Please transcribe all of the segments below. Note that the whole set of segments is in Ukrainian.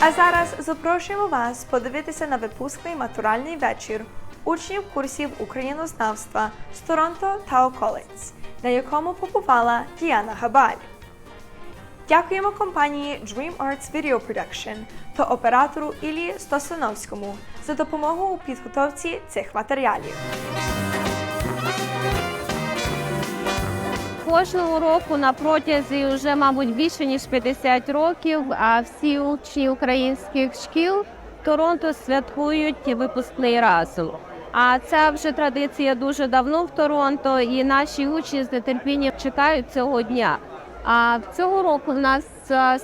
А зараз запрошуємо вас подивитися на випускний матуральний вечір учнів курсів українознавства з Торонто та околиць, на якому побувала Діана Габаль. Дякуємо компанії Dream Arts Video Production та оператору Іллі Стосановському за допомогу у підготовці цих матеріалів. Кожного року на протязі вже, мабуть, більше ніж 50 років, а всі учні українських шкіл Торонто святкують випускний разом. А ця вже традиція дуже давно в Торонто, і наші учні з нетерпінням чекають цього дня. А цього року в нас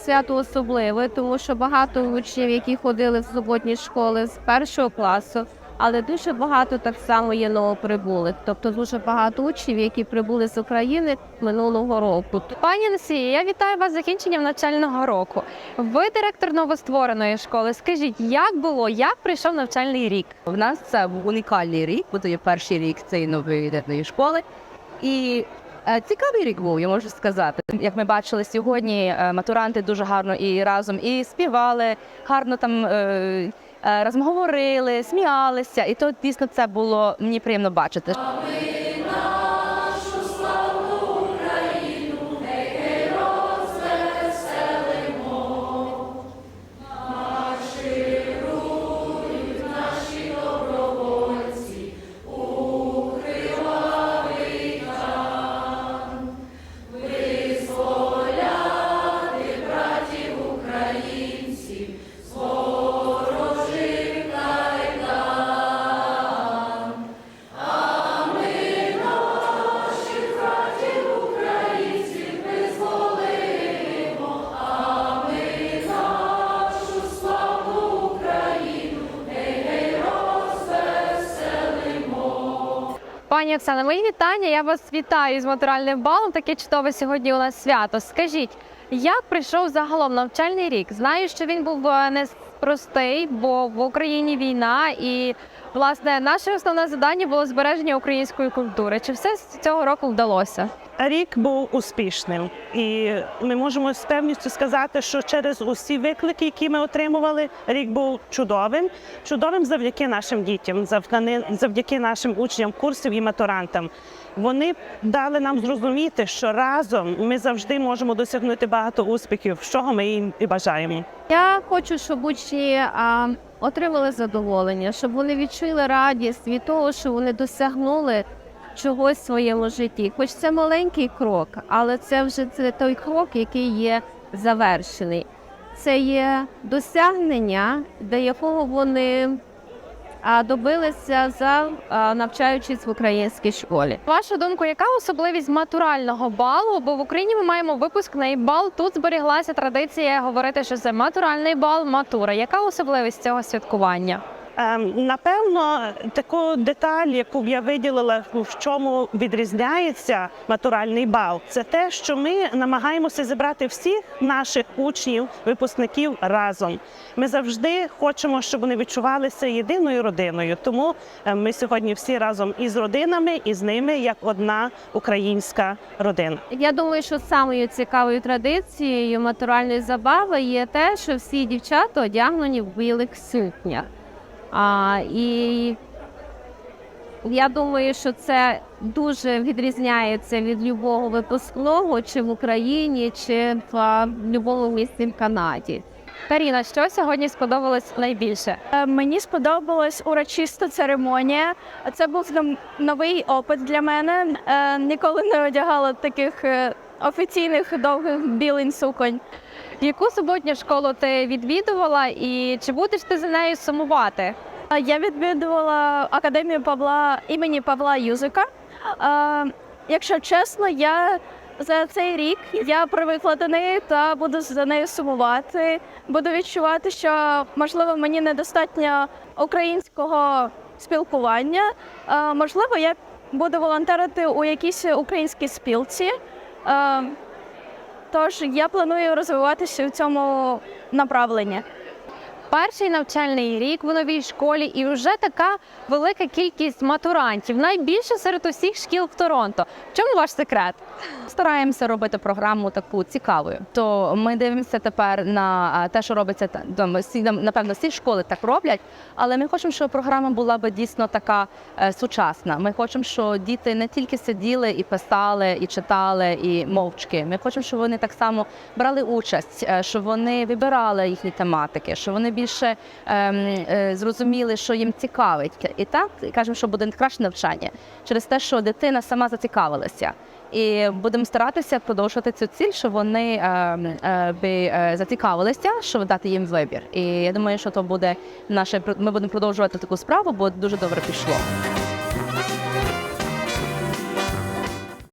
свято особливе, тому що багато учнів, які ходили в суботні школи з першого класу, але дуже багато так само є новоприбулих. Тобто дуже багато учнів, які прибули з України минулого року. Пані Несія, я вітаю вас з закінченням навчального року. Ви директор новоствореної школи. Скажіть, як було, як прийшов навчальний рік? В нас це був унікальний рік, бо це є перший рік цієї нової дитячої школи. І е, цікавий рік був, я можу сказати. Як ми бачили сьогодні, е, матуранти дуже гарно і разом і співали, гарно там е, разом говорили, сміялися. І то дійсно це було мені приємно бачити. Пані Оксана, мої вітання. Я вас вітаю з матуральним балом. Таке чудове сьогодні у нас свято. Скажіть, як прийшов загалом навчальний рік? Знаю, що він був е, непростий, бо в Україні війна, і власне наше основне завдання було збереження української культури. Чи все з цього року вдалося? Рік був успішним, і ми можемо з певністю сказати, що через усі виклики, які ми отримували, рік був чудовим. Чудовим завдяки нашим дітям, завдяки нашим учням курсів і матурантам. Вони дали нам зрозуміти, що разом ми завжди можемо досягнути багато успіхів, чого ми їм і бажаємо. Я хочу, щоб учні а, отримали задоволення, щоб вони відчули радість від того, що вони досягнули чогось в своєму житті. Хоч це маленький крок, але це вже це той крок, який є завершений. Це є досягнення, до якого вони добилися за навчаючись в українській школі. Вашу думку, яка особливість матурального балу? Бо в Україні ми маємо випускний бал. Тут зберіглася традиція говорити, що це матуральний бал, матура. Яка особливість цього святкування? Ем, Напевно, таку деталь, яку б я виділила, в чому відрізняється матуральний бал, це те, що ми намагаємося зібрати всіх наших учнів, випускників разом. Ми завжди хочемо, щоб вони відчувалися єдиною родиною. Тому ем, ми сьогодні всі разом із родинами, і з ними як одна українська родина. Я думаю, що самою цікавою традицією матуральної забави є те, що всі дівчата одягнені в білих сукнях. А, і я думаю, що це дуже відрізняється від любого випускного, чи в Україні, чи в будь-якому місці в Канаді. Каріна, що сьогодні сподобалось найбільше? Е, Мені сподобалась урочиста церемонія. Це був нам- новий опит для мене. Е, Ніколи не одягала таких е, офіційних довгих білень суконь. Яку суботню школу ти відвідувала, і чи будеш ти за нею сумувати? Я відвідувала академію Павла імені Павла Юзика. Якщо чесно, я за цей рік я привикла до неї та буду за нею сумувати. Буду відчувати, що можливо мені недостатньо українського спілкування. Можливо, я буду волонтерити у якійсь українській спілці. Тож я планую розвиватися в цьому направленні. Перший навчальний рік в новій школі, і вже така велика кількість матурантів, найбільше серед усіх шкіл в Торонто. В чому ваш секрет? Стараємося робити програму таку цікавою. То ми дивимося тепер на те, що робиться напевно, всі школи так роблять, але ми хочемо, щоб програма була би дійсно така е, сучасна. Ми хочемо, щоб діти не тільки сиділи і писали, і читали, і мовчки. Ми хочемо, щоб вони так само брали участь, е, щоб вони вибирали їхні тематики, щоб вони більше ем, е, зрозуміли, що їм цікавить. І так і кажемо, що буде краще навчання через те, що дитина сама зацікавилася. І будемо старатися продовжувати цю ціль, щоб вони е, е, би е, зацікавилися, щоб дати їм вибір. І я думаю, що то буде наше ми будемо продовжувати таку справу, бо дуже добре пішло.